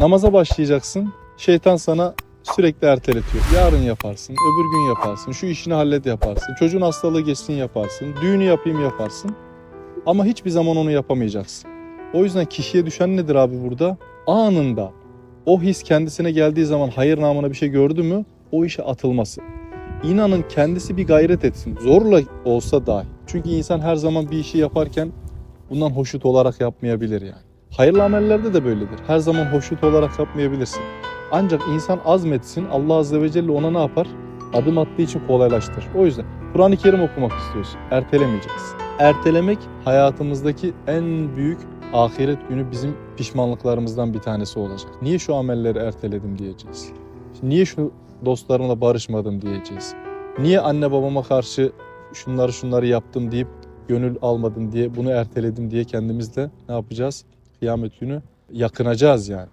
Namaza başlayacaksın. Şeytan sana sürekli erteletiyor. Yarın yaparsın, öbür gün yaparsın, şu işini hallet yaparsın, çocuğun hastalığı geçsin yaparsın, düğünü yapayım yaparsın. Ama hiçbir zaman onu yapamayacaksın. O yüzden kişiye düşen nedir abi burada? Anında o his kendisine geldiği zaman hayır namına bir şey gördü mü o işe atılması. İnanın kendisi bir gayret etsin. Zorla olsa dahi. Çünkü insan her zaman bir işi yaparken bundan hoşnut olarak yapmayabilir yani. Hayırlı amellerde de böyledir. Her zaman hoşnut olarak yapmayabilirsin. Ancak insan azmetsin Allah Azze ve Celle ona ne yapar? Adım attığı için kolaylaştırır. O yüzden Kur'an-ı Kerim okumak istiyorsun. Ertelemeyeceksin. Ertelemek hayatımızdaki en büyük ahiret günü bizim pişmanlıklarımızdan bir tanesi olacak. Niye şu amelleri erteledim diyeceğiz. Niye şu dostlarımla barışmadım diyeceğiz. Niye anne babama karşı şunları şunları yaptım deyip gönül almadım diye bunu erteledim diye kendimizle ne yapacağız? Kıyamet günü yakınacağız yani.